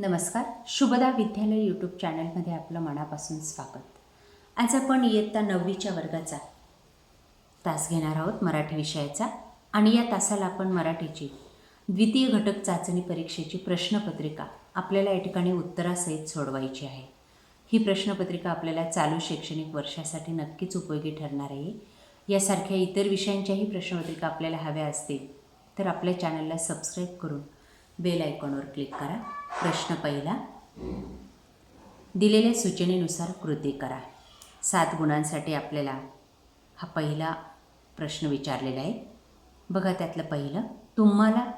नमस्कार. शुभदा विद्यालय यूट्यूब चॅनलमध्ये आपलं मनापासून स्वागत. आज आपण इयत्ता नववीच्या वर्गाचा तास घेणार आहोत मराठी विषयाचा. आणि या तासाला आपण मराठीची द्वितीय घटक चाचणी परीक्षेची प्रश्नपत्रिका आपल्याला या ठिकाणी उत्तरासहित सोडवायची आहे. ही प्रश्नपत्रिका आपल्याला चालू शैक्षणिक वर्षासाठी नक्कीच उपयोगी ठरणार आहे. यासारख्या इतर विषयांच्याही प्रश्नपत्रिका आपल्याला हव्या असतील तर आपल्या चॅनलला सबस्क्राईब करून बेल आयकॉनवर क्लिक करा. प्रश्न पहिला. दिलेल्या सूचनेनुसार कृती करा. सात गुणांसाठी आपल्याला हा पहिला प्रश्न विचारलेला आहे. बघा त्यातलं पहिलं. तुम्हाला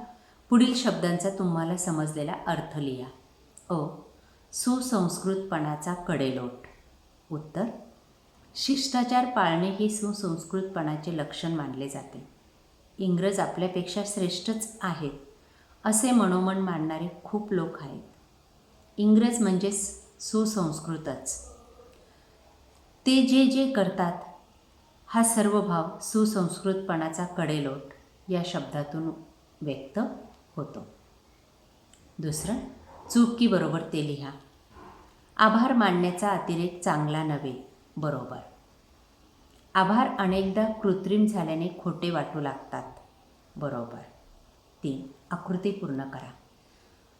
पुढील शब्दांचा तुम्हाला समजलेला अर्थ लिहा. अ सुसंस्कृतपणाचा कडेलोट. उत्तर. शिष्टाचार पाळणे हे सुसंस्कृतपणाचे लक्षण मानले जाते. इंग्रज आपल्यापेक्षा श्रेष्ठच आहेत. असे मनोमन मानणारे खूप लोक आहेत. इंग्रज म्हणजेच सुसंस्कृतच. ते जे जे करतात हा सर्व भाव सुसंस्कृतपणाचा कडेलोट या शब्दातून व्यक्त होतो. दुसरं चूक की बरोबर ते लिहा. आभार मानण्याचा अतिरेक चांगला नव्हे बरोबर. आभार अनेकदा कृत्रिम झाल्याने खोटे वाटू लागतात बरोबर. तीन आकृती पूर्ण करा.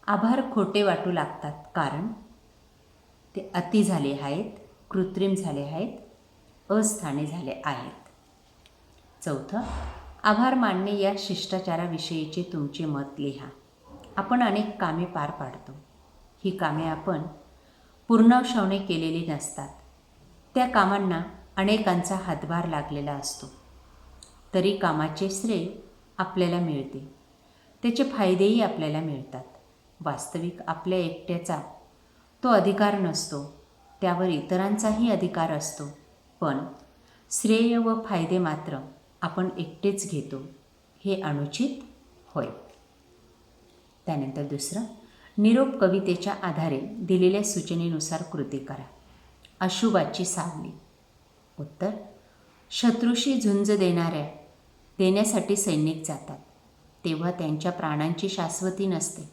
आभार खोटे वाटू लागतात कारण ते अति झाले आहेत कृत्रिम झाले आहेत अस्थाने झाले आहेत. चौथं आभार मानणे या शिष्टाचाराविषयीचे तुमचे मत लिहा. आपण अनेक कामे पार पाडतो. ही कामे आपण पूर्णावशवने केलेली नसतात. त्या कामांना अनेकांचा हातभार लागलेला असतो. तरी कामाचे श्रेय आपल्याला मिळते. त्याचे फायदेही आपल्याला मिळतात. वास्तविक आपल्या एकट्याचा तो अधिकार नसतो. त्यावर इतरांचाही अधिकार असतो. पण श्रेय व फायदे मात्र आपण एकटेच घेतो. हे अनुचित होय. त्यानंतर दुसरं निरोप कवितेच्या आधारे दिलेल्या सूचनेनुसार कृती करा. अशुभाची सावली. उत्तर शत्रूशी झुंज देणाऱ्या देण्यासाठी सैनिक जातात. तेव्हा त्यांच्या प्राणांची शाश्वती नसते.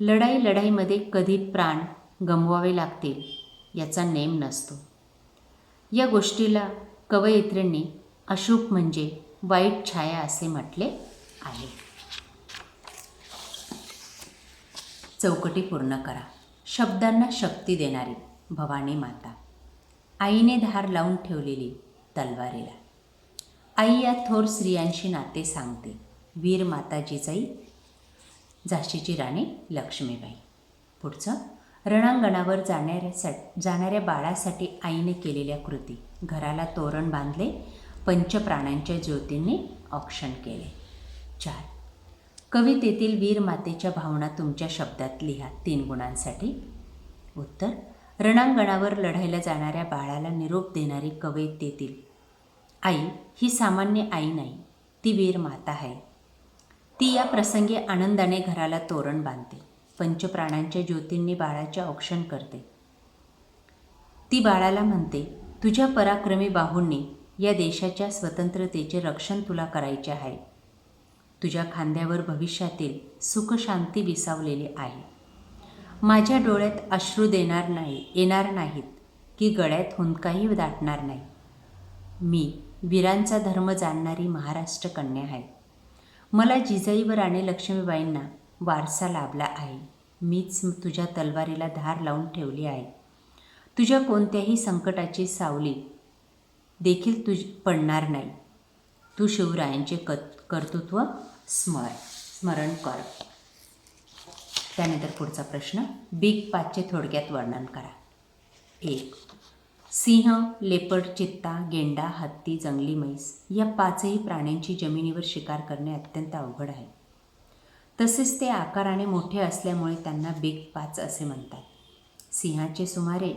लढाई लढाईमध्ये कधी प्राण गमवावे लागतील याचा नेम नसतो. या गोष्टीला कवयित्रींनी अशुभ म्हणजे वाईट छाया असे म्हटले आहे. चौकटी पूर्ण करा. शब्दांना शक्ती देणारी भवानी माता. आईने धार लावून ठेवलेली तलवारीला. आई या थोर स्त्रियांशी नाते सांगते. वीर माता जिजाई झाशीची राणी लक्ष्मीबाई. पुढचं रणांगणावर जाणाऱ्यासा जाणाऱ्या बाळासाठी आईने केलेल्या कृती. घराला तोरण बांधले पंचप्राणांच्या ज्योतींनी औक्षण केले. चार कवितेतील वीर मातेच्या भावना तुमच्या शब्दात लिहा तीन गुणांसाठी. उत्तर रणांगणावर लढायला जाणाऱ्या बाळाला निरोप देणारी कवितेतील आई ही सामान्य आई नाही ती वीर माता आहे. ती या प्रसंगी आनंदाने घराला तोरण बांधते. पंचप्राणांच्या ज्योतींनी बाळाचे औक्षण करते. ती बाळाला म्हणते तुझ्या पराक्रमी बाहूंनी या देशाच्या स्वतंत्रतेचे रक्षण तुला करायचे आहे. तुझ्या खांद्यावर भविष्यातील सुखशांती विसावलेली आहे. माझ्या डोळ्यात अश्रू देणार नाही येणार नाहीत की गळ्यात हुंदकाही दाटणार नाही. मी वीरांचा धर्म जाणणारी महाराष्ट्र कन्या आहे. मला जिजाईवर आणि राणी लक्ष्मीबाईंना वारसा लाभला आहे. मीच तुझ्या तलवारीला धार लावून ठेवली आहे. तुझ्या कोणत्याही संकटाची सावली देखील तुझ पडणार नाही. तू शिवरायांचे क कर्तृत्व स्मर स्मरण कर. त्यानंतर पुढचा प्रश्न बिग पाचचे थोडक्यात वर्णन करा. एक सिंह लेपड चित्ता गेंडा हत्ती जंगली म्हैस या पाचही प्राण्यांची जमिनीवर शिकार करणे अत्यंत अवघड आहे. तसेच ते आकाराने मोठे असल्यामुळे त्यांना बिग पाच असे म्हणतात. सिंहाचे सुमारे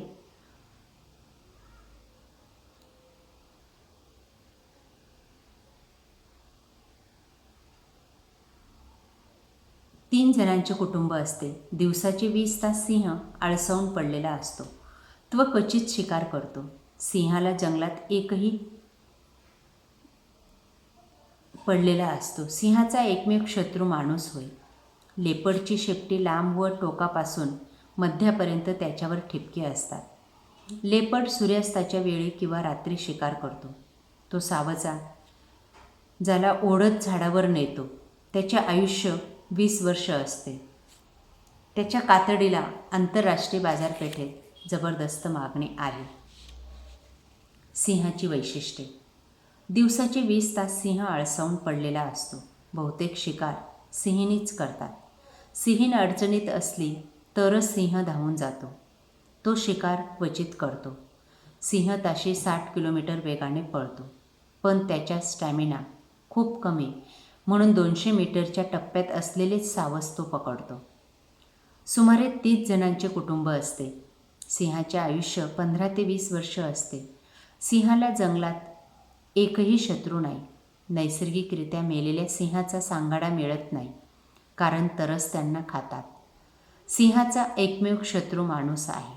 तीन जणांचे कुटुंब असते. दिवसाचे वीस तास सिंह आळसावून पडलेला असतो. त्व क्वचित शिकार करतो. सिंहाला जंगलात एकही पडलेला असतो. सिंहाचा एकमेव शत्रू माणूस होय. लेपडची शेपटी लांब व टोकापासून मध्यापर्यंत त्याच्यावर ठिपके असतात. लेपड सूर्यास्ताच्या वेळी किंवा रात्री शिकार करतो. तो सावजा ज्याला ओढत झाडावर नेतो. त्याचे आयुष्य वीस वर्ष असते. त्याच्या कातडीला आंतरराष्ट्रीय बाजारपेठेत जबरदस्त मागणी आहे. सिंहाची वैशिष्ट्ये. दिवसाचे वीस तास सिंह आळसावून पडलेला असतो. बहुतेक शिकार सिंहिणीच करतात. सिंहीण अडचणीत असली तरच सिंह धावून जातो. तो शिकार क्वचित करतो. सिंह ताशी साठ किलोमीटर वेगाने पळतो. पण त्याच्या स्टॅमिना खूप कमी म्हणून दोनशे मीटरच्या टप्प्यात असलेलेच सावज तो पकडतो. सुमारे तीस जणांचे कुटुंब असते. सिंहाचे आयुष्य पंधरा ते वीस वर्ष असते. सिंहाला जंगलात एकही शत्रू नाही. नैसर्गिकरित्या मेलेल्या सिंहाचा सांगाडा मिळत नाही कारण तरच त्यांना खातात. सिंहाचा एकमेव शत्रू माणूस आहे.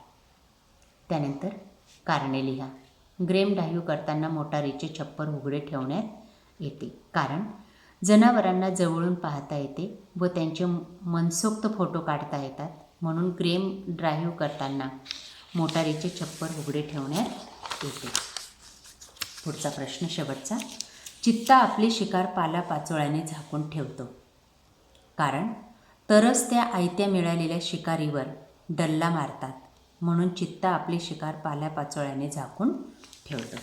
त्यानंतर कारणे लिहा. ग्रेम डाह्यू करताना मोटारीचे छप्पर उघडे ठेवण्यात येते कारण जनावरांना जवळून पाहता येते व त्यांचे मनसोक्त फोटो काढता येतात म्हणून ग्रेम ड्राईव्ह करताना मोटारीचे छप्पर उघडे ठेवण्यात येते. पुढचा प्रश्न शेवटचा. चित्ता आपली शिकार पाला पाचोळ्याने झाकून ठेवतो. कारण तरच त्या आयत्या मिळालेल्या शिकारीवर डल्ला मारतात. म्हणून चित्ता आपली शिकार पाल्या पाचोळ्याने झाकून ठेवतो.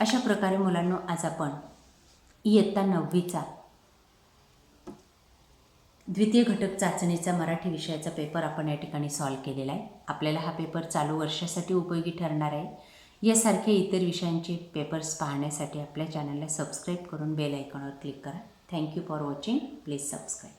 अशा प्रकारे मुलांनो आज आपण इयत्ता नववीचा द्वितीय घटक चाचणीचा मराठी विषयाचा पेपर आपण या ठिकाणी सॉल्व केलेला आहे. आपल्याला हा पेपर चालू वर्षासाठी उपयोगी ठरणार आहे. यासारखे इतर विषयांचे पेपर्स पाहण्यासाठी आपल्या चॅनलला सबस्क्राईब करून बेल आयकॉनवर क्लिक करा. Thank you for watching please subscribe